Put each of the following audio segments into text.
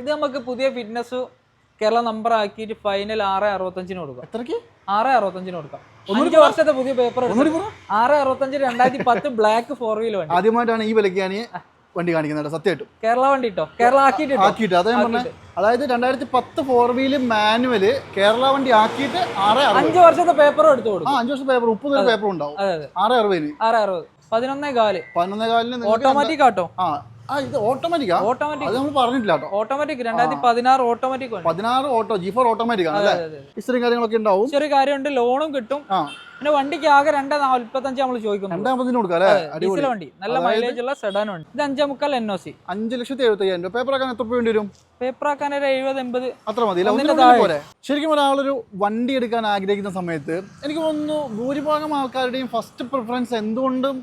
ഇത് നമുക്ക് പുതിയ ഫിറ്റ്നസ് കേരള നമ്പർ ആക്കിയിട്ട് ഫൈനൽ ആറ് അറുപത്തഞ്ചിന് കൊടുക്കാം. എത്രക്ക്? ആറ് അറുപത്തഞ്ചിന് കൊടുക്കാം. അഞ്ച് വർഷത്തെ പുതിയ പേപ്പർ ആറ് അറുപത്തഞ്ച് രണ്ടായിരത്തി പത്ത് ബ്ലാക്ക് ഫോർ വീൽ വണ്ടി. ആദ്യമായിട്ടാണ് ഈ വിലയ്ക്ക് ഞാൻ വണ്ടി കാണിക്കുന്നത് സത്യമായിട്ടും. കേരള വണ്ടി കേട്ടോ കേരള ആക്കിയിട്ട് ആക്കിയിട്ട് അതാ ഞാൻ പറഞ്ഞത് അതായത് രണ്ടായിരത്തി പത്ത് ഫോർ വീൽ മാനുവൽ കേരള വണ്ടി ആക്കിയിട്ട് ആറ് അഞ്ച് വർഷത്തെ പേപ്പറും എടുത്തു കൊടുക്കും. അഞ്ച് വർഷത്തെ പേപ്പർ ഉപ്പ് പേപ്പർ ഉണ്ടാവും. ആറ് അറുപതിന്. ആറ് അറുപത്. പതിനൊന്നേ കാൽ. പതിനൊന്നേ കാലിന് ഓട്ടോമാറ്റിക് ആട്ടോ. ആ ഇത് ഓട്ടോമാറ്റിക് നമ്മൾ പറഞ്ഞിട്ടില്ല കേട്ടോ. ഓട്ടോമാറ്റിക് രണ്ടായിരത്തി പതിനാറ് ഓട്ടോമാറ്റിക് വണ്ടി പതിനാറ് ഓട്ടോ ജി ഫോർ ഓട്ടോമാറ്റിക് ആണ് അല്ലേ? ഇത്രയും കാര്യങ്ങളൊക്കെ ഉണ്ടാവും. ചെറിയ കാര്യമുണ്ട് ലോണും കിട്ടും. പിന്നെ വണ്ടിക്ക് ആകെ രണ്ടേ നാൽപ്പത്തഞ്ച് നമ്മൾ ചോദിക്കുന്നു. രണ്ടാമത്തിന് കൊടുക്കാം അല്ലേ? ഡീസൽ വണ്ടി. നല്ല മൈലേജ് ഉള്ള സെഡാൻ വണ്ടി ഇത് അഞ്ചേ മുക്കാൽ എൻ ഒ സി അഞ്ച് ലക്ഷത്തി എഴുപത്തി അയ്യായിരം രൂപ. പേപ്പർ ആക്കാൻ എത്ര വേണ്ടി വരും? പേപ്പർ ആക്കാൻ ഒരു എഴുപത് എൺപത് അത്ര മതി. പോരെ. ശരിക്കും ഒരാളൊരു വണ്ടി എടുക്കാൻ ആഗ്രഹിക്കുന്ന സമയത്ത് എനിക്ക് തോന്നുന്നു ഭൂരിഭാഗം ആൾക്കാരുടെയും ഫസ്റ്റ് പ്രിഫറൻസ് എന്തുകൊണ്ടും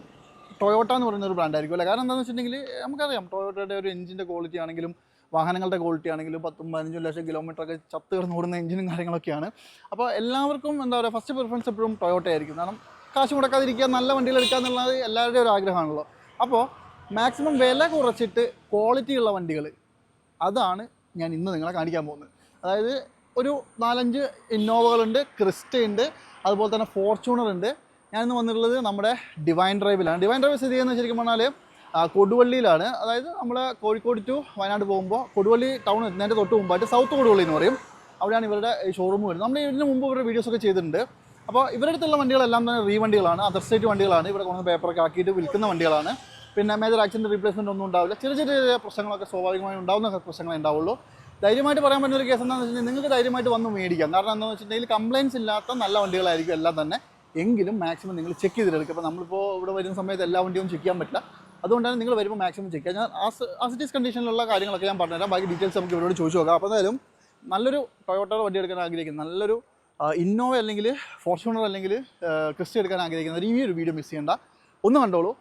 ടൊയോട്ട എന്ന് പറയുന്ന ഒരു ബ്രാൻഡ് ആയിരിക്കും അല്ലേ? കാരണം എന്താണെന്ന് വെച്ചിട്ടുണ്ടെങ്കിൽ നമുക്കറിയാം ടൊയോട്ടയുടെ ഒരു എഞ്ചിന്റെ ക്വാളിറ്റി ആണെങ്കിലും വാഹനങ്ങളുടെ ക്വാളിറ്റി ആണെങ്കിലും പത്തും പതിനഞ്ചും ലക്ഷം കിലോമീറ്റർ ഒക്കെ ചത്ത് കിടന്ന് ഓടുന്ന എഞ്ചിനും കാര്യങ്ങളൊക്കെയാണ്. അപ്പോൾ എല്ലാവർക്കും എന്താ പറയുക ഫസ്റ്റ് പ്രിഫറൻസ് എപ്പോഴും ടൊയോട്ട ആയിരിക്കും. കാരണം കാശ് മുടക്കാതിരിക്കുക നല്ല വണ്ടികൾ എടുക്കുക എന്നുള്ളത് എല്ലാവരുടെയും ഒരു ആഗ്രഹമാണല്ലോ. അപ്പോൾ മാക്സിമം വില കുറച്ചിട്ട് ക്വാളിറ്റി ഉള്ള വണ്ടികൾ അതാണ് ഞാൻ ഇന്ന് നിങ്ങളെ കാണിക്കാൻ പോകുന്നത്. അതായത് ഒരു നാലഞ്ച് ഇന്നോവകളുണ്ട് ക്രിസ്റ്റ ഉണ്ട് അതുപോലെ തന്നെ ഫോർച്യൂണർ ഉണ്ട്. ഞാനിന്ന് വന്നിട്ടുള്ളത് നമ്മുടെ ഡിവൈൻ ഡ്രൈവിലാണ് ഡിവൈൻ ഡ്രൈവ് സ്ഥിതി ചെയ്യുന്നത് ശരിക്കും പറഞ്ഞാൽ കൊടുവള്ളിയിലാണ്. അതായത് നമ്മൾ കോഴിക്കോട് ടു വയനാട് പോകുമ്പോൾ കൊടുവള്ളി ടൗൺ എത്തുന്നതിന്റെ തൊട്ട് മുമ്പായിട്ട് സൗത്ത് കൊടുവള്ളി എന്ന് പറയും. അവിടെയാണ് ഇവരുടെ ഷോറൂം വരുന്നത്. നമ്മൾ ഇതിന് മുമ്പ് ഇവരുടെ വീഡിയോസൊക്കെ ചെയ്തിട്ടുണ്ട്. അപ്പോൾ ഇവരുടെ അടുത്തുള്ള വണ്ടികളെല്ലാം തന്നെ റീ വണ്ടികളാണ്. അതർ സ്റ്റേറ്റ് വണ്ടികളാണ്. ഇവിടെ കൊണ്ടുവന്ന് പേപ്പറൊക്കെ ആക്കിയിട്ട് വിൽക്കുന്ന വണ്ടികളാണ്. പിന്നെ മേജർ ആക്സിഡന്റ് റീപ്ലേസ്മെന്റ് ഒന്നും ഉണ്ടാവില്ല. ചെറിയ ചെറിയ പ്രശ്നങ്ങളൊക്കെ സ്വാഭാവികമായി ഉണ്ടാവുന്ന പ്രശ്നങ്ങളെ ഉണ്ടാവുള്ളൂ. ധൈര്യമായിട്ട് പറയാൻ പറ്റുന്ന ഒരു കേസ് എന്താണെന്ന് വെച്ചിട്ടുണ്ടെങ്കിൽ നിങ്ങൾക്ക് ധൈര്യമായിട്ട് വന്ന് മേടിക്കാം. കാരണം എന്താണെന്ന് വെച്ചിട്ടുണ്ടെങ്കിൽ കംപ്ലയിൻസ് ഇല്ലാത്ത നല്ല വണ്ടികളായിരിക്കും എല്ലാം തന്നെ. എങ്കിലും മാക്സിമം നിങ്ങൾ ചെക്ക് ചെയ്തിട്ടെടുക്കുക. അപ്പോൾ നമ്മളിപ്പോൾ ഇവിടെ വരുന്ന സമയത്ത് എല്ലാ വണ്ടിയും ചെക്ക് ചെയ്യാൻ പറ്റില്ല. അതുകൊണ്ടാണ് നിങ്ങൾ വരുമ്പോൾ മാക്സിമം ചെക്ക് ചെയ്യുക. ഞാൻ ആസിറ്റീസ് കണ്ടീഷനിലുള്ള കാര്യങ്ങളൊക്കെ ഞാൻ പറഞ്ഞുതരാം. ബാക്കി ഡീറ്റെയിൽസ് നമുക്ക് ഇവരോട് ചോദിച്ചു നോക്കാം. അപ്പോൾ എന്തായാലും നല്ലൊരു ടൊയോട്ടയുടെ വണ്ടി എടുക്കാൻ ആഗ്രഹിക്കുന്നു. നല്ലൊരു ഇന്നോവ അല്ലെങ്കിൽ ഫോർച്യൂണർ അല്ലെങ്കിൽ ക്രിസ്റ്റ എടുക്കാൻ ആഗ്രഹിക്കുന്നവർ ഈ ഒരു വീഡിയോ മിസ് ചെയ്യേണ്ട. ഒന്ന് കണ്ടോളൂ.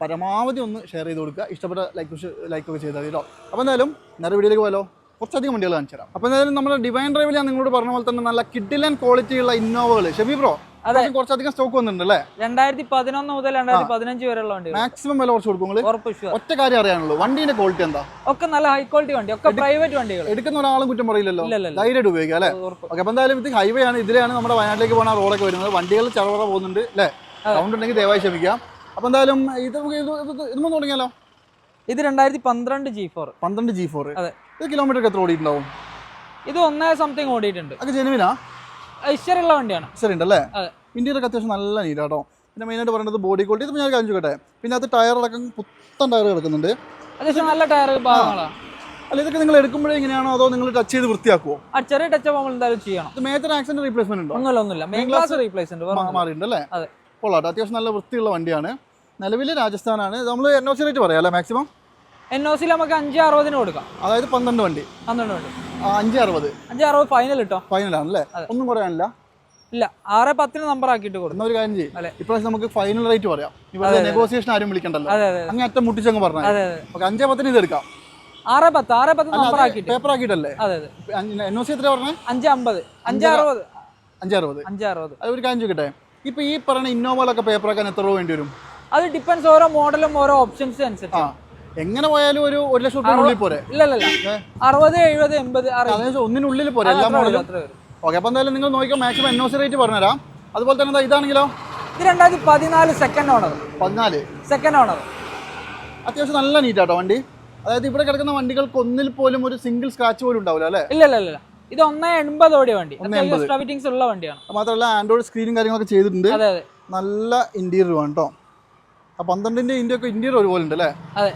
പരമാവധി ഒന്ന് ഷെയർ ചെയ്ത് കൊടുക്കുക. ഇഷ്ടപ്പെട്ട ലൈക്ക് ലൈക്ക് ഒക്കെ ചെയ്താൽ മതി കേട്ടോ അപ്പോൾ എന്തായാലും നേരെ വീഡിയോയിലേക്ക് പോയാലോ? കുറച്ചധികം വണ്ടികൾ കാണിച്ചു തരാം അപ്പോൾ എന്തായാലും നമ്മുടെ ഡിവൈൻ ഡ്രൈവിൽ ഞാൻ നിങ്ങളോട് പറഞ്ഞ പോലെ തന്നെ നല്ല കിഡിലൻ ക്വാളിറ്റിയുള്ള ഇന്നോവകൾ ഷെബി ബ്രോ അതെ. കുറച്ചധികം സ്റ്റോക്ക് വന്നിട്ടുണ്ട് അല്ലേ രണ്ടായിരത്തി പതിനൊന്ന് മുതൽ രണ്ടായിരത്തി പതിനഞ്ച് വരെയുള്ള വണ്ടികൾ. മാക്സിമം വില കുറച്ച് കൊടുക്കും ഉറപ്പ് ഒറ്റ കാര്യം അറിയാനുള്ളൂ വണ്ടിന്റെ ക്വാളിറ്റി എന്താ? ഒക്കെ നല്ല ഹൈ ക്വാളിറ്റി വണ്ടി ഒക്കെ പ്രൈവറ്റ് വണ്ടികൾ. എടുക്കുന്ന ഒരാളും കുറ്റം പറയില്ലല്ലോ. ധൈര്യമായിട്ട് ഉപയോഗിക്കാം അല്ലേ? ഓക്കെ അപ്പോൾ എന്തായാലും ഇത് ഹൈവേ ആണ് ഇതിലാണ് നമ്മുടെ വയനാട്ടിലേക്ക് പോകുന്ന റോഡൊക്കെ വരുന്നത്. വണ്ടികൾ ചറവറ പോകുന്നുണ്ട് അല്ലേ? സൗണ്ട് ഉണ്ടെങ്കിൽ ദയവായി ക്ഷമിക്കാം. അപ്പോൾ എന്തായാലും ഇത് ഇതൊന്നും തുടങ്ങിയാലോ? ഇത് രണ്ടായിരത്തി പന്ത്രണ്ട് ജി ഫോർ പന്ത്രണ്ട് ജി ഫോർ അതെ. ഇത് കിലോമീറ്റർ എത്ര ഓടിയിട്ടുണ്ടാവും? ഇത് ഒന്നേ സംതിങ് ഓടിയിട്ടുണ്ട്. അത് ജെനുവിനാ ഐശ്വര്യമുള്ള വണ്ടിയാണ്. ശരി ഉണ്ടല്ലേ. ഇന്ത്യയിലൊക്കെ അത്യാവശ്യം നല്ല നീറ്റ് കേട്ടോ പിന്നെ മെയിനായിട്ട് പറയുന്നത് ബോഡി ക്വാളിറ്റി ഇത് ഞാൻ കാണിച്ചു കേട്ടെ പിന്നെ അത് ടയർ അടക്കം പുത്തൻ ടയർ കിടക്കുന്നുണ്ട്. അത്യാവശ്യം നല്ല ടയർ ഭാഗങ്ങളാണ്. അല്ല ഇതൊക്കെ നിങ്ങൾ എടുക്കുമ്പോഴേ എങ്ങനെയാണോ അതോ നിങ്ങൾ ടച്ച് ചെയ്ത് വൃത്തിയാക്കുമോ ആ ചെറിയ ടച്ച് ആവുമ്പോൾ എന്തായാലും ചെയ്യണം. ഇത് മേജർ ആക്സിഡന്റ് റീപ്ലേസ്മെന്റ് ഉണ്ടോ? ഒന്നുമില്ല ഒന്നുമില്ല. മെയിൻ ക്ലാസ് റീപ്ലേസ്മെന്റ് മാറിയിട്ടുണ്ട് അല്ലേ? അതെ. കൊള്ളാട്ടോ അത്യാവശ്യം നല്ല വൃത്തിയുള്ള വണ്ടിയാണ്. നിലവിൽ രാജസ്ഥാനാണ്. നമ്മൾ എൻ ഒ സി റേറ്റ് പറയാം അല്ലേ മാക്സിമം എൻ ഒ സിയിൽ നമുക്ക് അഞ്ച് അറുപതിന് കൊടുക്കാം. അതായത് പന്ത്രണ്ട് വണ്ടി. പന്ത്രണ്ട് വണ്ടി. അഞ്ച് അറുപത് അഞ്ച് അറുപത് ഫൈനൽ കിട്ടോ ഫൈനലാണ് അല്ലേ ഒന്നും കുറയാനില്ല. ഇല്ല ആറ് പത്തിന് നമ്പർ ആക്കിയിട്ട് കൊടുക്കും. ഒരു കാര്യം ചെയ്യും. ഇപ്രാവശ്യം നമുക്ക് ഫൈനൽ റേറ്റ് പറയാം. ഇവിടെ. നെഗോസിയേഷൻ ആരും വിളിക്കണ്ടല്ലോ. അതെ അതെ അങ്ങ് അറ്റം മുട്ടിച്ചങ്ങ് പറഞ്ഞു ഓക്കെ അഞ്ചേ പത്തിന് ഇത് എടുക്കാം. ആറ് പത്ത് ആറ് പത്ത് നമ്പർ ആക്കിയിട്ട്. പേപ്പർ ആക്കിയിട്ടല്ലേ? അതെ എൻ ഒ സി എത്ര പറഞ്ഞത് അഞ്ച് അമ്പത്. അഞ്ച് അറുപത്. അഞ്ച് അറുപത്. അഞ്ച് അറുപത്. അത് ഒരു കാര്യം ചോദിക്കട്ടെ. ഇപ്പൊ ഈ പറയുന്ന ഇന്നോവയിലൊക്കെ പേപ്പർ ആക്കാൻ എത്ര രൂപ വേണ്ടി വരും? അത് ഡിപ്പെൻസ് ഓരോ മോഡലും ഓരോ ഓപ്ഷൻസ് അനുസരിച്ച്. എങ്ങനെ പോയാലും ഒരു ഒരു ലക്ഷം റുപ്യ ഉള്ളിൽ പോരെ? അറുപത് എഴുപത് എൺപത് ഒന്നിനുള്ളിൽ പോരെ? എല്ലാ മോഡലും ഓക്കെ അപ്പോൾ എന്തായാലും നിങ്ങൾ നോക്കിയാൽ മാക്സിമം എൻ റേറ്റ് പറഞ്ഞുതരാം. അതുപോലെ തന്നെ ഇതാണെങ്കിലോ? ഇത് രണ്ടായിരത്തി പതിനാല് സെക്കൻഡ് ഓണർ പതിനാല്? സെക്കൻഡ് ഓണർ അത്യാവശ്യം നല്ല നീറ്റാട്ടോ വണ്ടി. അതായത് ഇവിടെ കിടക്കുന്ന വണ്ടികൾക്ക് ഒന്നിൽ പോലും ഒരു സിംഗിൾ സ്ക്രാച്ച് പോലും ഉണ്ടാവില്ല അല്ലേ? ഇല്ല ഇല്ല ഇല്ല. ഇത് ഒന്നേ എൺപത് ഓടിയ വണ്ടി. ഫിറ്റിംഗ്സ് ഉള്ള വണ്ടിയാണ്. മാത്രമല്ല ആൻഡ്രോയിഡ് സ്ക്രീനും കാര്യങ്ങളൊക്കെ ചെയ്തിട്ടുണ്ട്. നല്ല ഇന്റീരിയർ ആണ് കേട്ടോ പന്ത്രണ്ടിന്റെ ഇന്ത്യ ഒക്കെ ഇന്റീരിയർ ഒരുപോലെ ഉണ്ട് അല്ലേ? അതെ.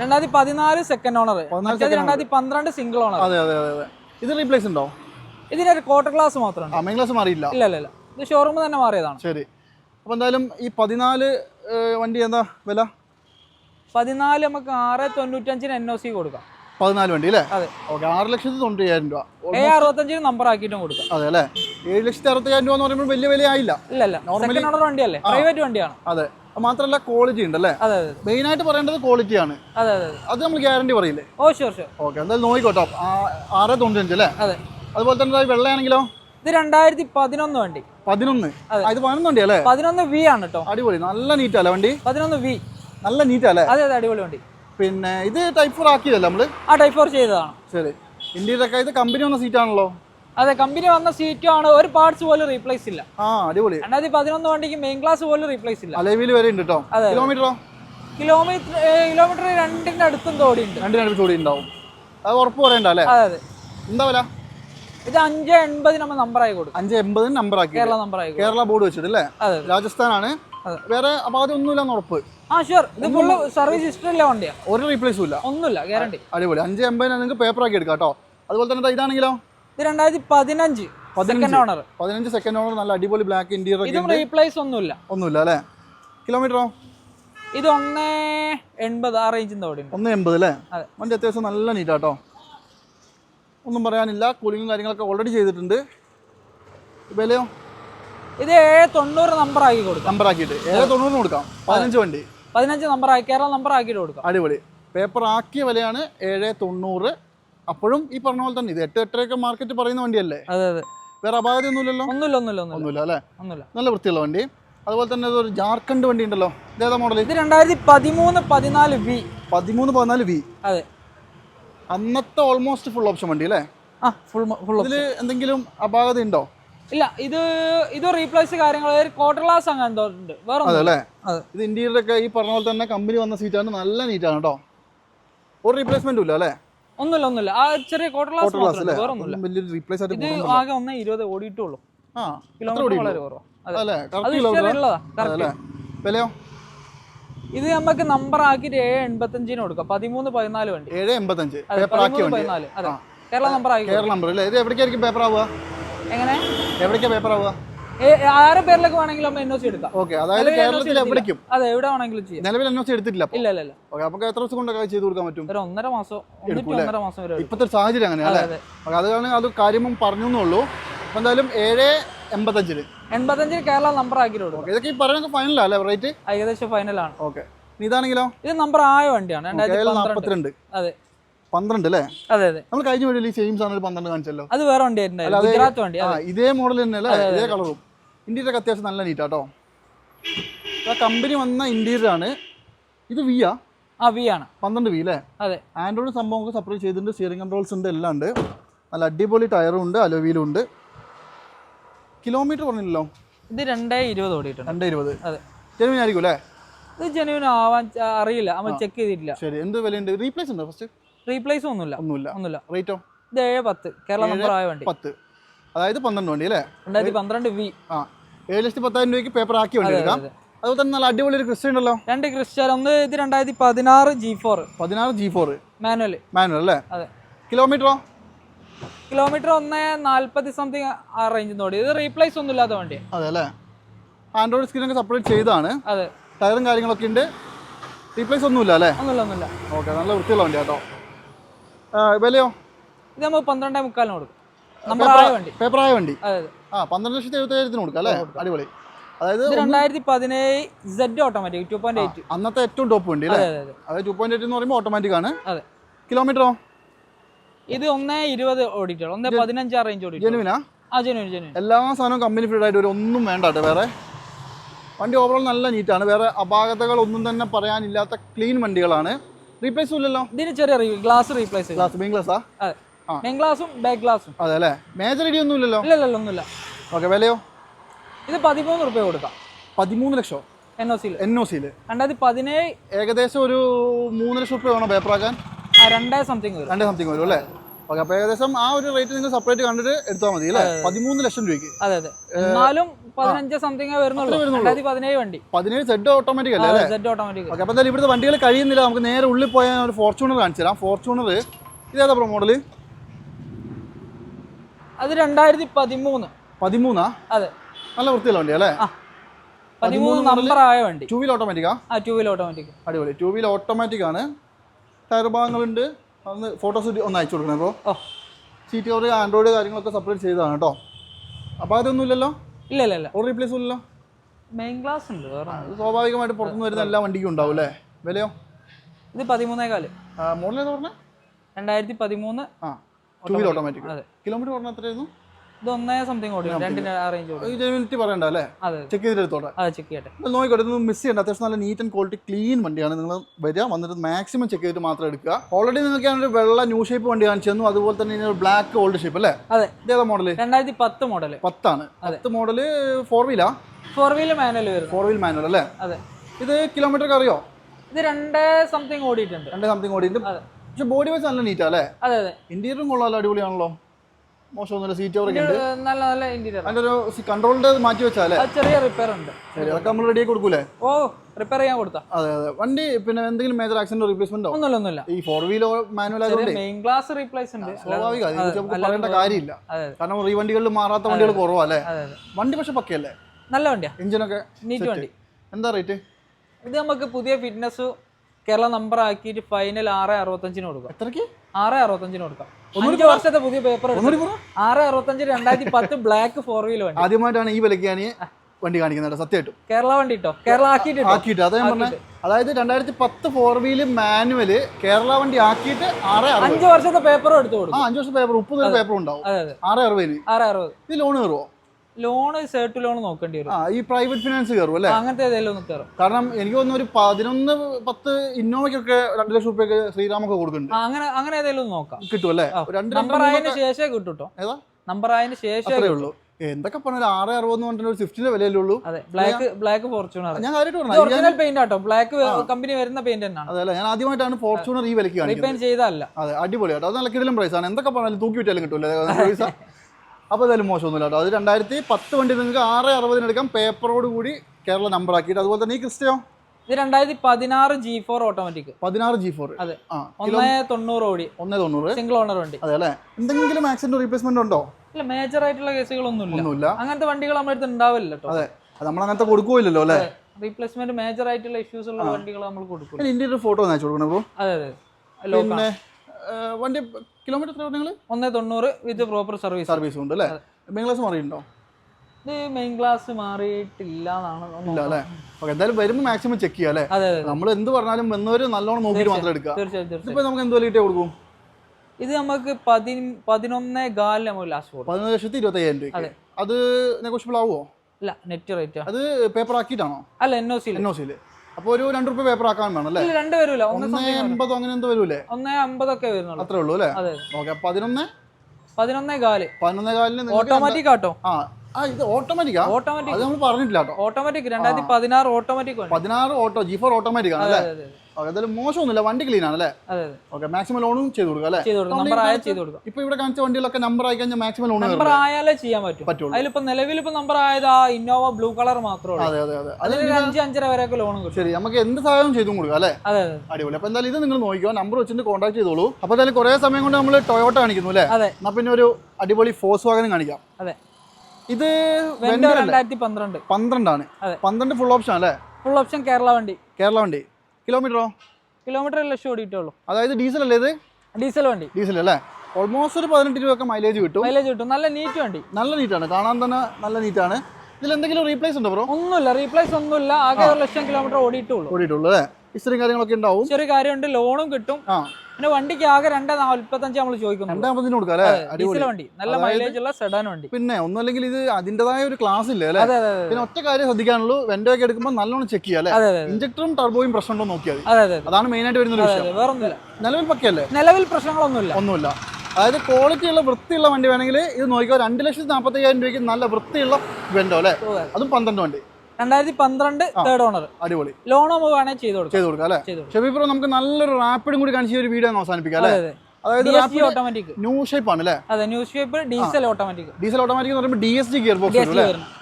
രണ്ടായിരത്തി പതിനാല് സെക്കൻഡ് ഓണർ രണ്ടായിരത്തി പന്ത്രണ്ട് സിംഗിൾ ഓണർ അതെ അതെ അതെ ഇത് റീപ്ലേസ് ഉണ്ടോ? ഇതിനൊരു ക്വാർട്ടർ ക്ലാസ് മാത്രമാണ് മെയിൻ ക്ലാസ് മാറിയില്ല. ഇല്ല ഇല്ല ഇത് ഷോറൂം തന്നെ മാറിയതാണ്. ശരി. അപ്പോൾ എന്തായാലും ഈ പതിനാല് വണ്ടി എന്താ വില? പതിനാല് നമുക്ക് ആറ് തൊണ്ണൂറ്റഞ്ചിന് എൻ ഒ സി കൊടുക്കാം. പതിനാല് വണ്ടി അല്ലേ? അതെ. ഓക്കെ ആറ് ലക്ഷത്തി തൊണ്ണൂറ്റി അയ്യായിരം രൂപ ഏ അറുപത്തഞ്ചിന് നമ്പർ ആക്കിയിട്ടും കൊടുക്കാം. അതെ അല്ലേ? ഏഴ് ലക്ഷത്തി അറുപത്തയ്യായിരം രൂപ എന്ന് പറയുമ്പോൾ വലിയ വില ആയില്ല ഇല്ല. ഇല്ല സെക്കൻഡ് ഓണർ വണ്ടിയല്ലേ? പ്രൈവറ്റ് വണ്ടിയാണ്. അത്. മാത്രമല്ല ക്വാളിറ്റി ഉണ്ട് അല്ലേ? അതെ അതെ. മെയിനായിട്ട് പറയേണ്ടത് ക്വാളിറ്റിയാണ് അതെ അതെ അതെ. അത് നമ്മൾ ഗ്യാരണ്ടി പറയില്ലേ? ഓ ഷുവർ ഷുവർ ഓക്കെ എന്തായാലും നോക്കിക്കോട്ടോ. ആറ് തൊണ്ണൂറ്റഞ്ച് അല്ലേ? അതെ. അതുപോലെ തന്നെ വെള്ളയാണെങ്കിലോ? ഇത് രണ്ടായിരത്തി പതിനൊന്ന്. വണ്ടി പതിനൊന്ന് ഇത് പതിനൊന്ന് വണ്ടി അല്ലേ? പതിനൊന്ന് വി ആണ് കേട്ടോ അടിപൊളി. നല്ല നീറ്റ് അല്ലേ വണ്ടി? പതിനൊന്ന് വി നല്ല നീറ്റ് അല്ലേ? അതെ അതെ അടിപൊളി വണ്ടി. പിന്നെ ഇത് ടൈപ്പ് ഫോർ ആക്കിയതല്ലേ നമ്മൾ? ആ ടൈപ്പ് ഫോർ ചെയ്തതാണ്. ശരി. ഇന്ത്യയിലൊക്കെ ഇത് കമ്പനി വന്ന സീറ്റാണല്ലോ അതെ കമ്പനി വന്ന സീറ്റും ആണ് ഒരു പാർട്സ് പോലും റീപ്ലേസ് ഇല്ല. ആ അടിപൊളി. രണ്ടായിരത്തി പതിനൊന്ന് വണ്ടിക്ക് മെയിൻ ക്ലാസ് പോലും റീപ്ലേസ് ഇല്ല. അലവിൽ വരെ ഉണ്ട് കേട്ടോ. കിലോമീറ്ററോ കിലോമീറ്റർ കിലോമീറ്റർ രണ്ടിന്റെ അടുത്തും തോടി ഉണ്ട് രണ്ടിന്റെ അടുത്ത് കൂടി ഉണ്ടാവും അത് ഉറപ്പ് പറയണ്ട അല്ലേ? അതെ അതെ. എന്താ വില? ഇത് അഞ്ച് എൺപതിന് നമ്മൾ നമ്പറായി കൊടുക്കും. അഞ്ച് എൺപതിന് നമ്പർ ആക്കി. കേരള നമ്പർ ആയി കേരള ബോർഡ് വെച്ചിട്ട് അല്ലേ? രാജസ്ഥാനാണ്. വേറെ അപാകത ഒന്നുമില്ലെന്ന് ഉറപ്പ്. ആ ഷുവർ ഇത് ഫുള്ള് സർവീസ് ഹിസ്റ്ററി ഉള്ള വണ്ടിയാ. ഒരു റീപ്ലേസും ഇല്ല. ഒന്നുമില്ല ഗ്യാരണ്ടി അടിപൊളി. അഞ്ച് എൺപതിന് നിങ്ങൾക്ക് പേപ്പർ ആക്കി എടുക്കാം കേട്ടോ അതുപോലെ തന്നെ ഇതാണെങ്കിലോ? ഇത് രണ്ടായിരത്തി പതിനഞ്ച് സെക്കൻഡ് ഓണർ പതിനഞ്ച് സെക്കൻഡ് ഓണർ നല്ല അടിപൊളി ബ്ലാക്ക് ഇന്റീരിയർ ഇതും റീപ്ലേസ് ഒന്നുമില്ല. ഒന്നുമില്ല അല്ലേ? കിലോമീറ്ററോ ഇത് ഒന്ന് എൺപത് ആ റേഞ്ചിന്റെ ഓടി ഒന്ന് എൺപത് അല്ലേ. വണ്ടി അത്യാവശ്യം നല്ല നീറ്റാട്ടോ ഒന്നും പറയാനില്ല കൂളിങ്ങും കാര്യങ്ങളൊക്കെ ഓൾറെഡി ചെയ്തിട്ടുണ്ട്. വിലയോ? ഇത് ഏഴ് തൊണ്ണൂറ് നമ്പർ ആക്കി കൊടുക്കാം. നമ്പർ ആക്കിയിട്ട്. ഏഴ് തൊണ്ണൂറിന് കൊടുക്കാം. പതിനഞ്ച് വണ്ടി. പതിനഞ്ച് നമ്പർ ആക്കി കേരള നമ്പർ ആക്കിയിട്ട് കൊടുക്കാം. അടിപൊളി. പേപ്പർ ആക്കിയ വിലയാണ് ഏഴ് തൊണ്ണൂറ് അപ്പോഴും ഈ പറഞ്ഞ പോലെ തന്നെ ഇത് എട്ട് എട്ടരയൊക്കെ മാർക്കറ്റ് പറയുന്ന വണ്ടിയല്ലേ? അതെ അതെ. വേറെ അപാകത ഒന്നുമില്ലല്ലോ? ഒന്നുമില്ല ഒന്നുമില്ല ഒന്നുമില്ല. അല്ലേ? ഒന്നുമില്ല. നല്ല വൃത്തിയുള്ള വണ്ടി. അതുപോലെ തന്നെ ഒരു ജാർഖണ്ഡ് വണ്ടി ഉണ്ടല്ലോ. ഇതേതാ മോഡൽ ഇത് രണ്ടായിരത്തി പതിമൂന്ന് പതിനാല് വി പതിമൂന്ന് പതിനാല് വി അതെ. അന്നത്തെ ഓൾമോസ്റ്റ് ഫുൾ ഓപ്ഷൻ വണ്ടി അല്ലേ? ആ ഫുൾ ഫുൾ ഇതിൽ എന്തെങ്കിലും അപാകത ഉണ്ടോ? ഇല്ല ഇത് ഇത് റീപ്ലേസ് കാര്യങ്ങൾ. ക്വാർട്ടർ ക്ലാസ് അങ്ങനെ ഉണ്ട് വേറെ അതെ അല്ലേ? ഇത് ഇന്റീരിയർ ഒക്കെ ഈ പറഞ്ഞ പോലെ തന്നെ കമ്പനി വന്ന സീറ്റാണ് നല്ല നീറ്റാണ് കേട്ടോ ഒരു റീപ്ലേസ്മെന്റും ഇല്ല അല്ലേ? ഒന്നുമില്ല ഒന്നുമില്ല. ആ ചെറിയ ക്വാർട്ടർ ക്ലാസ് മാത്രമേ വേറെ ഒന്നുമില്ല ഇത്. ആകെ ഒന്ന് ഇരുപത് ഓടിയിട്ടുള്ളൂ. കിലോമീറ്റർ? വളരെ ഇത് നമുക്ക് നമ്പർ ആക്കിയിട്ട് ഏഴ് എൺപത്തഞ്ചിന് കൊടുക്കാം. പതിമൂന്ന് പതിനാല് വണ്ടി. ഏഴ് എൺപത്തഞ്ച്. പതിനാല്. അതെ. കേരള നമ്പർ ആക്കി കേരള നമ്പർ അല്ലേ? ഇത് എവിടേക്കായിരിക്കും പേപ്പർ ആവുക? എങ്ങനെ? എവിടേക്കാ പേപ്പർ ആവുക? ആറ് പേരിലൊക്കെ വേണമെങ്കിലും എൻ ഒ സി എടുക്കാം. ഓക്കെ അതായത് കേരളത്തിൽ എവിടേക്കും? അതെ എവിടെ വേണമെങ്കിലും ചെയ്യാം. നിലവിൽ എൻ ഒ സി എടുത്തിട്ടില്ല ഇല്ല ഇല്ല ഓക്കെ അപ്പോൾ എത്ര ദിവസം കൊണ്ടൊക്കെ ചെയ്ത് കൊടുക്കാൻ പറ്റും? ഒരു ഒന്നര മാസം ഒന്നര മാസം വരെ. ഇപ്പോഴത്തെ സാഹചര്യം അങ്ങനെയാണ് അതെ അല്ലേ അതെ അതാണ് അത് കാര്യവും പറഞ്ഞു എന്നുള്ളൂ അപ്പോൾ എന്തായാലും ഏഴ് എൺപത്തഞ്ചിൽ. എൺപത്തഞ്ചിന് കേരള നമ്പർ ആക്കി ഓക്കെ ഇതൊക്കെ ഈ പറയുന്നത് ഫൈനലല്ലേ റേറ്റ് ഏകദേശം ഫൈനലാണ് ഓക്കെ. ഇതാണെങ്കിലോ? ഇത് നമ്പർ ആയ വണ്ടിയാണ് നാൽപ്പത്തിരണ്ട് അതെ. പന്ത്രണ്ട് അല്ലേ? അതെ അതെ. നമ്മൾ കഴിഞ്ഞ ഈ സെയിം സാധനം പന്ത്രണ്ട് കാണിച്ചല്ലോ. അത് വേറെ വണ്ടി ഗുജറാത്ത് വണ്ടി ഇതേ മോഡൽ തന്നെ അല്ലേ ഇതേ കളറും ഇന്ത്യയിലൊക്കെ അത്യാവശ്യം നല്ല നീറ്റാട്ടോ ആ കമ്പനി വന്ന ഇന്റീരിയർ ആണ് ഇത് വി ആ? ആ വി ആണ്. പന്ത്രണ്ട് വി അല്ലേ അതെ. ആൻഡ്രോയിഡ് സംഭവമൊക്കെ സെപ്പറേറ്റ് ചെയ്തിട്ടുണ്ട്. സ്റ്റിയറിംഗ് കൺട്രോൾസ് ഉണ്ട് എല്ലാം ഉണ്ട്. നല്ല അടിപൊളി ടയറും ഉണ്ട് അലോവിയിലും ഉണ്ട്. കിലോമീറ്റർ പറഞ്ഞില്ലല്ലോ? ഇത് രണ്ടേ ഇരുപത് ഓടിയിട്ടുണ്ട്. രണ്ടേ ഇരുപത്. അതെ. ജെനുവിൻ ആയിരിക്കും അല്ലേ ഇത് ജെനുവിൻ ആവാൻ അറിയില്ല. നമ്മൾ ചെക്ക് ചെയ്തിട്ടില്ല. ശരി. എന്ത് വിലയുണ്ട്? റീപ്ലേസ് ഉണ്ടോ ഫസ്റ്റ് റീപ്ലേസ് ഒന്നുമില്ല. ഒന്നുമില്ല. ഒന്നുമില്ല. റേറ്റോ ഇത് ഏഴ് പത്ത്. കേരള നമ്പർ ആയ വണ്ടി. പത്ത്. അതായത് പന്ത്രണ്ട് വണ്ടി അല്ലേ രണ്ടായിരത്തി പന്ത്രണ്ട് വി ആ. ഏഴ് ലക്ഷത്തി പത്തായിരം രൂപയ്ക്ക് പേപ്പർ ആക്കി വണ്ടി എടുക്കാം അതുപോലെ തന്നെ നല്ല അടിപൊളി ഒരു ക്രിസ്റ്റ ഉണ്ടല്ലോ. രണ്ട് ക്രിസ്റ്റ ഒന്ന് ഇത് രണ്ടായിരത്തി പതിനാറ് ജി ഫോർ പതിനാറ് ജി ഫോർ മാനുവൽ മാനുവൽ അല്ലേ? അതെ. കിലോമീറ്ററോ കിലോമീറ്റർ ഒന്ന് നാല്പത് സംതിങ് ആ റേഞ്ച് നോടി ഇത് റീപ്ലേസ് ഒന്നും ഇല്ലാത്ത വണ്ടി. അതെ അല്ലേ? ആൻഡ്രോയിഡ് സ്ക്രീൻ ഒക്കെ സെപ്പറേറ്റ് ചെയ്താണ് അതെ. ടയറും കാര്യങ്ങളൊക്കെ ഉണ്ട്. റീപ്ലേസ് ഒന്നുമില്ല അല്ലേ? ഒന്നുമില്ല ഒന്നുമില്ല. ഓക്കെ നല്ല വൃത്തിയുള്ള വണ്ടി കേട്ടോ വിലയോ? ഇത് നമുക്ക് പന്ത്രണ്ടേ മുക്കാലിന് കൊടുക്കും. ആയ വണ്ടി. പേപ്പറായ വണ്ടി. അതെ അതെ. ആ പന്ത്രണ്ട് ലക്ഷത്തി എഴുപത്തയ്യായിരത്തിന് കൊടുക്കാം അല്ലേ? അടിപൊളി. അതായത് രണ്ടായിരത്തി പതിനേഴ് Z automatic two point eight അന്നത്തെ ഏറ്റവും ടോപ്പ് വണ്ടി അല്ലേ? അതെ അതെ അതെ. അതായത് ടു പോയിന്റ് എയ്റ്റ് എന്ന് പറയുമ്പോൾ ഓട്ടോമാറ്റിക് ആണ്. അതെ. കിലോമീറ്ററോ ഇത് ഒന്നേ ഇരുപത് ഓടിയിട്ടുള്ളൂ. ഒന്നേ പതിനഞ്ച് റേഞ്ച് ഓടിയിട്ടുള്ളൂ. ജെനുവിനാ ആ? ജനുവൻ ജനുവൻ എല്ലാ സാധനവും കമ്പനി ഫീഡ് ആയിട്ട് ഒരു ഒന്നും വേണ്ട കേട്ടോ വേറെ. വണ്ടി ഓവറോൾ നല്ല നീറ്റാണ് വേറെ അപാകതകൾ ഒന്നും തന്നെ പറയാനില്ലാത്ത ക്ലീൻ വണ്ടികളാണ്. റീപ്ലേസ് ഇല്ലല്ലോ? ഇതിന് ചെറിയ ഗ്ലാസ് റീപ്ലേസ് ഗ്ലാസ് മെയിൻ ഗ്ലാസ്സാ അതെ ആ. മെയിൻ ഗ്ലാസും ബാക്ക് ഗ്ലാസും അതെ അല്ലേ മേജർ ഒന്നും ഇല്ലല്ലോ? ഇല്ല ഇല്ല ഇല്ല, ഒന്നുമില്ല. ഓക്കെ വിലയോ? ഇത് പതിമൂന്ന് റുപ്യ കൊടുക്കാം. പതിമൂന്ന് ലക്ഷം? എൻ ഒ സിയിൽ എൻ ഒ സിയിൽ രണ്ടായിരത്തി പതിനേഴ് ഏകദേശം ഒരു മൂന്ന് ലക്ഷം റുപ്യ വേണം പേപ്പറാക്കാൻ ആ രണ്ടേ സംതിങ് വരും. രണ്ടേ സംതിങ് വരും അല്ലേ? ഓക്കെ അപ്പോൾ ഏകദേശം ആ ഒരു റേറ്റ് നിങ്ങൾ സെപ്പറേറ്റ് കണ്ടിട്ട് എടുത്താൽ മതി അല്ലേ? പതിമൂന്ന് ലക്ഷം രൂപയ്ക്ക്. അതെ അതെ. എന്നാലും പതിനഞ്ച് സംതിങ് വരുന്നുള്ളൂ. പതിനേഴ് വണ്ടി. പതിനേഴ് സെഡ് ഓട്ടോമാറ്റിക് അല്ലേ സെഡ് ഓട്ടോമാറ്റിക് ഓക്കെ അപ്പോൾ എന്തായാലും ഇവിടുത്തെ വണ്ടികൾ കഴിയുന്നില്ല. നമുക്ക് നേരെ ഉള്ളിൽ പോയാൽ ഒരു ഫോർച്യൂണർ കാണിച്ചു തരാം. ഫോർച്യൂണർ ഇതേതാ ബ്രോ മോഡൽ അത് രണ്ടായിരത്തി പതിമൂന്ന്? പതിമൂന്നാ അതെ. നല്ല വൃത്തിയുള്ള വണ്ടി അല്ലേ? പതിമൂന്ന് നമ്പർ ആയ വണ്ടി. ടൂ വീൽ ഓട്ടോമാറ്റിക്കാ ആ ടൂ വീൽ ഓട്ടോമാറ്റിക് അടിപൊളി. ടൂ വീൽ ഓട്ടോമാറ്റിക് ആണ്. ടയർ ഭാഗങ്ങളുണ്ട്. അന്ന് ഫോട്ടോസ് ഒന്ന് അയച്ചു കൊടുക്കണം ബ്രോ. സീറ്റ് കവർ ആൻഡ്രോയിഡ് കാര്യങ്ങളൊക്കെ സെപ്പറേറ്റ് ചെയ്തതാണ് കേട്ടോ. അപ്പോൾ അതൊന്നും ഇല്ലല്ലോ? ഇല്ല ഇല്ല ഇല്ല. ഒരു റീപ്ലേസ് ഇല്ലല്ലോ? മെയിൻ ഗ്ലാസ് ഉണ്ട് സ്വാഭാവികമായിട്ട് പുറത്തുനിന്ന് വരുന്ന എല്ലാ വണ്ടിക്കും ഉണ്ടാവും അല്ലേ? വിലയോ? ഇത് പതിമൂന്നേകാൽ. മോഡൽ ഏതാ പറഞ്ഞത് രണ്ടായിരത്തി പതിമൂന്ന് ആ. ടൂ വീൽ ഓട്ടോമാറ്റിക് കിലോമീറ്റർ പറഞ്ഞാൽ എത്രയായിരുന്നു? ഇത് ഒന്നേ സംതിങ് ഓടി. രണ്ടിന്റെ ആ റേഞ്ച് ഓടി. പറയണ്ട അല്ലേ? ചെക്ക് ചെയ്തിട്ട് അതെ ചെക്ക് ചെയ്യട്ടെ. നോക്കിക്കോട്ടെ ഇതൊന്നും മിസ് ചെയ്യണ്ട. അത്യാവശ്യം നല്ല നീറ്റ് ആൻഡ് ക്വാളിറ്റി ക്ലീൻ വണ്ടിയാണ്. നിങ്ങൾ വരിക വന്നിട്ട് മാക്സിമം ചെക്ക് ചെയ്തിട്ട് മാത്രം എടുക്കുക. ഓൾറെഡി നിങ്ങൾക്ക് ഞാനൊരു വെള്ള ന്യൂ ഷേപ്പ് വണ്ടി കാണിച്ചു തന്നു. അതുപോലെ തന്നെ ഇതിന് ബ്ലാക്ക് ഓൾഡ് ഷേപ്പ് അല്ലേ? അതെ. ഇതേതാ മോഡൽ രണ്ടായിരത്തി പത്ത് മോഡൽ പത്താണ്. പത്ത് മോഡൽ ഫോർ വീലാ ഫോർ വീൽ മാനുവൽ വരും ഫോർ വീൽ മാനുവൽ അല്ലേ? അതെ. ഇത് കിലോമീറ്റർ അറിയോ? ഇത് രണ്ടേ സംതിങ് ഓടിയിട്ടുണ്ട്. രണ്ടേ സംതിങ് ഓടിയിട്ടുണ്ട്. പക്ഷെ ബോഡി വൈസ് നല്ല നീറ്റാ അല്ലേ? അതെ അതെ. ഇന്റീരിയറും കൊള്ളാലോ അടിപൊളിയാണല്ലോ. മോശമൊന്നുമില്ല സീറ്റ് ഓവറൊക്കെ ഉണ്ട്. നല്ല നല്ല ഇന്റീരിയർ അതിന്റെ ഒരു കൺട്രോളിന്റെ മാറ്റി വെച്ചാലേ ചെറിയ റിപ്പയർ ഉണ്ട്. ശരി അതൊക്കെ നമ്മൾ റെഡി കൊടുക്കൂലേ? ഓ റിപ്പയർ ചെയ്യാൻ കൊടുത്താ. അതെ അതെ. വണ്ടി പിന്നെ എന്തെങ്കിലും മേജർ ആക്സിഡന്റ് റീപ്ലേസ്മെന്റോ ഒന്നുമില്ല ഒന്നുമില്ല. ഈ ഫോർ വീലോ മാനുവൽ ആയതുകൊണ്ട്? മെയിൻ ഗ്ലാസ് റീപ്ലേസ് ഉണ്ട്. സ്വാഭാവിക. നമുക്ക് പറയേണ്ട കാര്യമില്ല. കാരണം ഈ വണ്ടികളിൽ മാറാത്ത വണ്ടികൾ കുറവല്ലേ വണ്ടി പക്ഷെ പക്കയല്ലേ? നല്ല വണ്ടിയാ. എഞ്ചിനൊക്കെ നീറ്റ് വണ്ടി. എന്താ റേറ്റ് ഇത് നമുക്ക് പുതിയ ഫിറ്റ്നസ് കേരള നമ്പർ ആക്കിയിട്ട് ഫൈനൽ ആറ് അറുപത്തഞ്ചിന് കൊടുക്കാം എത്രക്ക് ആറ് അറുപത്തഞ്ചിന് കൊടുക്കാം. അഞ്ച് വർഷത്തെ പുതിയ പേപ്പർ ആറ് അറുപത്തഞ്ച് രണ്ടായിരത്തി പത്ത് ബ്ലാക്ക് ഫോർ വീൽ വണ്ടി. ആദ്യമായിട്ടാണ് ഈ വിലക്ക് ഞാൻ വണ്ടി കാണിക്കുന്നത് സത്യമായിട്ടും. കേരള വണ്ടി ഇട്ടോ കേരള ആക്കിയിട്ട് ആക്കിയിട്ട് അതാ ഞാൻ പറഞ്ഞത് അതായത് രണ്ടായിരത്തി പത്ത് ഫോർ വീൽ മാനുവൽ കേരള വണ്ടി ആക്കിയിട്ട് ആറ് അഞ്ച് വർഷത്തെ പേപ്പറും എടുത്തു കൊടുക്കും. അഞ്ച് വർഷത്തെ പേപ്പർ ഉപ്പ് പേപ്പർ ഉണ്ടാവും. ആറ് അറുപതിന്. ആറ് അറുപത്. ഇത് ലോൺ കയറുമോ ലോണ് സേർട്ട് ലോൺ നോക്കേണ്ടി വരും. ഈ പ്രൈവറ്റ് ഫിനാൻസ് കയറും അല്ലേ? അങ്ങനത്തെ ഏതെങ്കിലും ഒന്ന് കയറും. കാരണം എനിക്ക് തോന്നുന്നു ഒരു പതിനൊന്ന് പത്ത് ഇന്നോവയ്ക്കൊക്കെ രണ്ട് ലക്ഷം റുപ്യൊക്കെ ശ്രീരാമൊക്കെ കൊടുക്കുന്നുണ്ട്. അങ്ങനെ അങ്ങനെ ഏതെങ്കിലും നോക്കാം. കിട്ടും അല്ലേ? നമ്പർ ആയതിനു ശേഷമേ കിട്ടും കേട്ടോ ഏതാ? നമ്പർ ആയതിന് ശേഷമേ ഉള്ളൂ. എന്തൊക്കെ പറഞ്ഞാൽ ആറ് അറുപത് പറഞ്ഞിട്ട് ഒരു സ്വിഫ്റ്റിന്റെ വിലയല്ലേ ഉള്ളൂ. അതെ ബ്ലാക്ക് ബ്ലാക്ക് ഫോർച്യൂണർ ഞാൻ കാര്യമായിട്ട് ഒറിജിനൽ പെയിന്റ് ആട്ടോ. ബ്ലാക്ക് കമ്പനി വരുന്ന പെയിന്റ് തന്നെയാണ്. അതല്ല ഞാൻ ആദ്യമായിട്ടാണ് ഫോർച്യൂണർ ഈ വിലക്ക് കാണിക്കുന്നത്. ചെയ്തല്ല അതെ അടിപൊളിയാട്ടോ. അത് നല്ല കിടലും പ്രൈസ് ആണ്. എന്തൊക്കെ പറഞ്ഞാലും തൂക്കി വിറ്റാലും കിട്ടൂല അപ്പോൾ എന്തായാലും മോശമൊന്നുമില്ല കേട്ടോ. അത് രണ്ടായിരത്തി പത്ത് വണ്ടി നിങ്ങൾക്ക് ആറ് അറുപതിന് എടുക്കാം. പേപ്പറോട് കൂടി കേരള നമ്പർ ആക്കിയിട്ട്. അതുപോലെ തന്നെ ഈ ക്രിസ്റ്റയോ? ഇത് രണ്ടായിരത്തി പതിനാറ് ജി ഫോർ ഓട്ടോമാറ്റിക് പതിനാറ് ജി ഫോർ അതെ. ഒന്നേ തൊണ്ണൂറ് ഓടി. ഒന്നേ തൊണ്ണൂറ്. സിംഗിൾ ഓണർ വണ്ടി. അതെ അല്ലേ? എന്തെങ്കിലും ആക്സിഡന്റ് റീപ്ലേസ്മെന്റ് ഉണ്ടോ? ഇല്ല മേജർ ആയിട്ടുള്ള കേസുകളൊന്നുമില്ല. ഒന്നുമില്ല. അങ്ങനത്തെ വണ്ടികൾ നമ്മുടെ അടുത്ത് ഉണ്ടാവില്ല കേട്ടോ. അതെ. നമ്മൾ അങ്ങനത്തെ കൊടുക്കുമല്ലോ അല്ലേ? റീപ്ലേസ്മെന്റ് മേജർ ആയിട്ടുള്ള ഇഷ്യൂസ് ഉള്ള വണ്ടികൾ നമ്മൾ കൊടുക്കും ഇന്ത്യയുടെ ഫോട്ടോ അയച്ചു കൊടുക്കണം ബ്രോ. അതെ അതെ. പിന്നെ വണ്ടി കിലോമീറ്റർ എത്ര നിങ്ങൾ ഒന്നേ തൊണ്ണൂറ് വിത്ത് പ്രോപ്പർ സർവീസ് സർവീസ് ഉണ്ട് അല്ലേ? മെയിൻ ക്ലാസ് മാറിയിട്ടുണ്ടോ? ഇത് മെയിൻ ക്ലാസ് മാറിയിട്ടില്ല എന്നാണ് ഇല്ല അല്ലേ? ഓക്കെ എന്തായാലും വരുമ്പോൾ മാക്സിമം ചെക്ക് ചെയ്യാം അല്ലേ? നമ്മൾ എന്ത് പറഞ്ഞാലും വന്നവർ നല്ലോണം നോക്കിയിട്ട് മാത്രം എടുക്കുക. തീർച്ചയായും ഇപ്പൊ നമുക്ക് എന്തോ ലീറ്റേ കൊടുക്കും? ഇത് നമുക്ക് പതി പതിനൊന്നേ കാലിന് നമുക്ക് ലാസ്റ്റ് കൊടുക്കും. പതിനൊന്ന് ലക്ഷത്തി ഇരുപത്തി അയ്യായിരം രൂപ അത് നെഗോഷ്യബിൾ ആവുമോ അല്ല നെറ്റ് റേറ്റ് അത് പേപ്പർ ആക്കിയിട്ടാണോ? അല്ല എൻ ഒ സിയിൽ എൻ ഒ സിയിൽ അപ്പോൾ ഒരു രണ്ട് റുപ്യ പേപ്പർ ആക്കാൻ വേണം അല്ലേ? രണ്ട് വരൂല. ഒന്ന് എൺപതോ അങ്ങനെ എന്തോ വരൂലേ? ഒന്നേ അമ്പതൊക്കെ വരുന്നുള്ളൂ. അത്രേ ഉള്ളൂ അല്ലേ? ഓക്കെ പതിനൊന്ന് പതിനൊന്നേ കാൽ. പതിനൊന്നേ കാലിന് ഓട്ടോമാറ്റിക് ആട്ടോ. ആ ഇത് ഓട്ടോമാറ്റിക് അത് നമ്മൾ പറഞ്ഞിട്ടില്ല ഓട്ടോമാറ്റിക് രണ്ടായിരത്തി പതിനാറ് ഓട്ടോമാറ്റിക് പതിനാറ് ഓട്ടോ ജി ഫോർ ഓട്ടോമാറ്റിക് ആണ് അല്ലേ? എന്തായാലും മോശമൊന്നുമില്ല. വണ്ടി ക്ലീൻ ആണ് അല്ലേ ഓക്കെ മാക്സിമം ലോണും ചെയ്ത് കൊടുക്കുക അല്ലേ? നമ്പർ ആയാൽ ചെയ്ത് കൊടുക്കും. ഇപ്പൊ ഇവിടെ കാണിച്ച വണ്ടികളൊക്കെ നമ്പർ ആയി കഴിഞ്ഞാൽ മാക്സിമം ലോൺ നമ്പർ ആയാലേ ചെയ്യാൻ പറ്റും. പറ്റുള്ളൂ. നിലവിൽ ഇപ്പൊ നമ്പർ ആയത് ആ ഇന്നോവ ബ്ലൂ കളർ മാത്രമേ അതെ അതെ അതെ. അത് അതിന് ഒരു അഞ്ച് അഞ്ചര വരെയൊക്കെ ലോൺ കിട്ടും. ശരി നമുക്ക് എന്ത് സഹായവും ചെയ്തും കൊടുക്കാം അല്ലേ? അതെ അടിപൊളി. അപ്പൊ എന്തായാലും ഇത് നിങ്ങൾ നോക്കിയോ നമ്പർ വെച്ചിട്ട് കോൺടാക്ട് ചെയ്തോളൂ. അപ്പൊ എന്തായാലും കുറെ സമയം കൊണ്ട് നമ്മൾ ടൊയോട്ട കാണിക്കുന്നു അല്ലേ? അതെ. എന്നാ പിന്നെ ഒരു അടിപൊളി ഫോഴ്സ് വാഗനും കാണിക്കാം. അതെ. ഇത്? രണ്ടായിരത്തി പന്ത്രണ്ട്. പന്ത്രണ്ടാണ്. പന്ത്രണ്ട് ഫുൾ ഓപ്ഷൻ അല്ലേ? ഫുൾ ഓപ്ഷൻ കേരള വണ്ടി. കേരള വണ്ടി. കിലോമീറ്ററോ? കിലോമീറ്റർ ലക്ഷം ഓടിയിട്ടുള്ളൂ. അതായത് ഡീസൽ അല്ലേ ഇത്? ഡീസൽ വണ്ടി. ഡീസൽ അല്ലേ ഓൾമോസ്റ്റ് ഒരു പതിനെട്ട് രൂപയൊക്കെ മൈലേജ് കിട്ടും. മൈലേജ് കിട്ടും. നല്ല നീറ്റ് വണ്ടി. നല്ല നീറ്റാണ് കാണാൻ തന്നെ നല്ല നീറ്റാണ് ഇതിൽ എന്തെങ്കിലും റീപ്ലേസ് ഉണ്ടോ ബ്രോ ഒന്നുമില്ല. റീപ്ലേസ് ഒന്നുമില്ല. ആകെ ഒരു ലക്ഷം കിലോമീറ്റർ ഓടിയിട്ടുള്ളൂ. ഓടിയിട്ടുള്ളൂ അല്ലേ? ഇത്രയും കാര്യങ്ങളൊക്കെ ഉണ്ടാവും. ചെറിയ കാര്യമുണ്ട് ലോണും കിട്ടും. പിന്നെ വണ്ടിക്ക് ആകെ രണ്ടേ നാല്പത്തഞ്ച് നമ്മൾ ചോദിക്കുന്നു. കൊടുക്കാം വണ്ടി നല്ല മൈലേജ് ഉള്ള സെഡാൻ വണ്ടി. പിന്നെ ഒന്നല്ലെങ്കിൽ ഇത് അതിന്റേതായ ഒരു ക്ലാസ് ഇല്ലേ അല്ലേ? പിന്നെ ഒറ്റ കാര്യം ശ്രദ്ധിക്കാനുള്ളൂ വെൻഡോ ഒക്കെ എടുക്കുമ്പോൾ നല്ലോണം ചെക്ക് ചെയ്യാം അല്ലേ? ഇഞ്ചക്ടറും ടർബോയും പ്രശ്നമുണ്ടോ നോക്കിയാൽ അതാണ് മെയിൻ ആയിട്ട് വരുന്ന ഒരു വിഷയം. വേറൊന്നുമില്ല. നിലവിൽ പക്കയല്ലേ? നിലവിൽ പ്രശ്നങ്ങളൊന്നുമില്ല. ഒന്നുമില്ല. അതായത് ക്വാളിറ്റി ഉള്ള വൃത്തിയുള്ള വണ്ടി വേണമെങ്കിൽ ഇത് നോക്കിയാൽ രണ്ട് ലക്ഷത്തി നാൽപ്പത്തയ്യായിരം രൂപയ്ക്ക് നല്ല വൃത്തിയുള്ള വെൻഡോ അല്ലേ. അതും പന്ത്രണ്ട് വണ്ടി. രണ്ടായിരത്തി പന്ത്രണ്ട് തേർഡ് ഓണർ അടിപൊളി. ലോൺ നമുക്ക് വേണമെങ്കിൽ ചെയ്ത് കൊടുക്കാം. ചെയ്ത് കൊടുക്കാം അല്ലേ? ചെയ്ത് ഷെബി ബ്രോ നമുക്ക് നല്ലൊരു റാപ്പിഡും കൂടി കാണിച്ച ഒരു വീഡിയോ അവസാനിപ്പിക്കാം അല്ലേ? അതെ അതെ. അതായത് ഓട്ടോമാറ്റിക് ന്യൂ ഷേപ്പ് ആണ് അല്ലേ? അതെ new shape diesel automatic diesel automatic എന്ന് പറയുമ്പോൾ D S G gear box.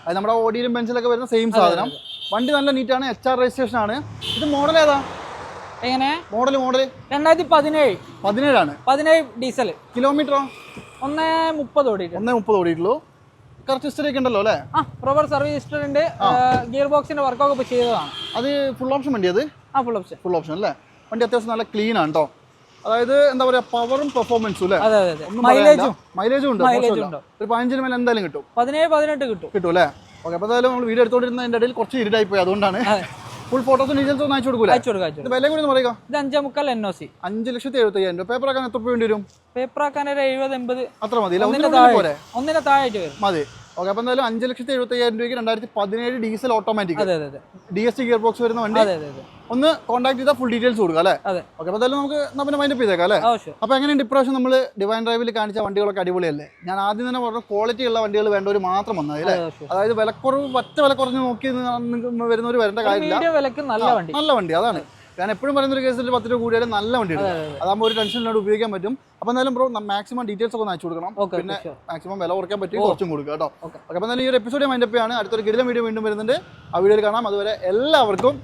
അത് നമ്മുടെ ഓടിയിലും ബെഞ്ചിലൊക്കെ വരുന്ന സെയിം സാധനം. വണ്ടി നല്ല നീറ്റാണ് എച്ച് ആർ രജിസ്ട്രേഷൻ ആണ്. ഇത് മോഡൽ ഏതാ? എങ്ങനെ? മോഡൽ മോഡൽ രണ്ടായിരത്തി പതിനേഴ് പതിനേഴാണ് പതിനേഴ് ഡീസൽ കിലോമീറ്ററോ? ഒന്ന് മുപ്പത് ഓടിയിട്ട് ഒന്നേ മുപ്പത് ഓടിയിട്ടുള്ളൂ. കറക്റ്റ് ഹിസ്റ്ററി ഒക്കെ ഉണ്ടല്ലോ അല്ലേ? ആ പ്രോപ്പർ സർവീസ് ഹിസ്റ്ററി ഉണ്ട് ഗിയർ ബോക്സിന്റെ വർക്കൊക്കെ ഇപ്പോൾ ചെയ്തതാണ്. അത് ഫുൾ ഓപ്ഷൻ വണ്ടി അത്? ആ ഫുൾ ഓപ്ഷൻ ഫുൾ ഓപ്ഷൻ അല്ലേ? വണ്ടി അത്യാവശ്യം നല്ല ക്ലീൻ ആണ് കേട്ടോ അതായത് എന്താ പറയാ പവറും പെർഫോമൻസും അല്ലേ? മൈലേജും മൈലേജും ഉണ്ട്. ഒരു പതിനഞ്ചിന് മേലെ എന്തായാലും കിട്ടും. പതിനേഴ് പതിനെട്ട് കിട്ടും. കിട്ടും അല്ലേ? ഓക്കെ അപ്പോൾ എന്തായാലും നമ്മൾ വീഡിയോ എടുത്തോണ്ടിരുന്ന അതിന്റെ ഇടയിൽ കുറച്ച് ഇരുടായി പോയി അതുകൊണ്ടാണ്. ഫുൾ ഫോട്ടോസും ഡീറ്റെയിൽസ് ഒന്നും അയച്ചു കൊടുക്കൂല? അയച്ചു കൊടുക്കാം വില കൂടി പറയുക. ഇത് അഞ്ചേ മുക്കാൽ എൻ ഒ സി അഞ്ച് ലക്ഷത്തി എഴുപത്തി അയ്യായിരം രൂപ. പേപ്പർ ആക്കാൻ എത്ര രൂപ വേണ്ടി വരും? പേപ്പർ ആക്കാൻ ഒരു എഴുപത് എൺപത് അത്ര മതി ഒന്നിനെ താഴായിട്ട് വരും. മതി. ഓക്കെ അപ്പൊ എന്തായാലും അഞ്ച് ലക്ഷത്തി എഴുപത്തി അയ്യായിരം രൂപയ്ക്ക് രണ്ടായിരത്തി പതിനേഴ് ഡീസൽ ഓട്ടോമാറ്റിക്. അതെ അതെ D S T gear box വരുന്ന വണ്ടി. അതെ അതെ ഒന്ന് കോൺടാക്ട് ചെയ്താൽ ഫുൾ ഡീറ്റെയിൽസ് കൊടുക്കുക അല്ലേ? അതെ. ഓക്കെ അപ്പോൾ എന്തായാലും നമുക്ക് പിന്നെ മൈൻഡപ്പ് ചെയ്തേക്കാം അല്ലേ? അപ്പൊ അപ്പോൾ എങ്ങനെയുണ്ട് ഇപ്രാവശ്യം നമ്മൾ ഡിവൈൻ ഡ്രൈവിൽ കാണിച്ച വണ്ടികളൊക്കെ അടിപൊളിയല്ലേ? ഞാൻ ആദ്യം തന്നെ പറഞ്ഞു ക്വാളിറ്റി ഉള്ള വണ്ടികൾ വേണ്ടവർ മാത്രം വന്നത് അല്ലേ? അതായത് വിലക്കുറവ് പറ്റ വില കുറഞ്ഞ് നോക്കി വരുന്നവർ വരേണ്ട കാര്യമില്ല. വണ്ടി. നല്ല വണ്ടി അതാണ്. ഞാൻ എപ്പോഴും പറയുന്ന ഒരു കേസിൽ പത്ത് രൂപ കൂടിയാലും നല്ല വണ്ടി അതാകുമ്പോൾ ഒരു ടെൻഷനിലോട് ഉപയോഗിക്കാൻ പറ്റും. അപ്പൊ എന്തായാലും ബ്രോ മാക്സിമം ഡീറ്റെയിൽസ് ഒക്കെ അയച്ചു കൊടുക്കണം. പിന്നെ മാക്സിമം വില കുറയ്ക്കാൻ പറ്റി കുറച്ചും കൊടുക്കുക കേട്ടോ. അപ്പൊ എന്നാലും ഈ ഒരു എപ്പിസോഡ് മൈൻഡപ്പ് ആണ് അടുത്തൊരു കിടിലം വീഡിയോ വീണ്ടും വരുന്നുണ്ട്. ആ വീഡിയോയിൽ കാണാം. അതുവരെ എല്ലാവർക്കും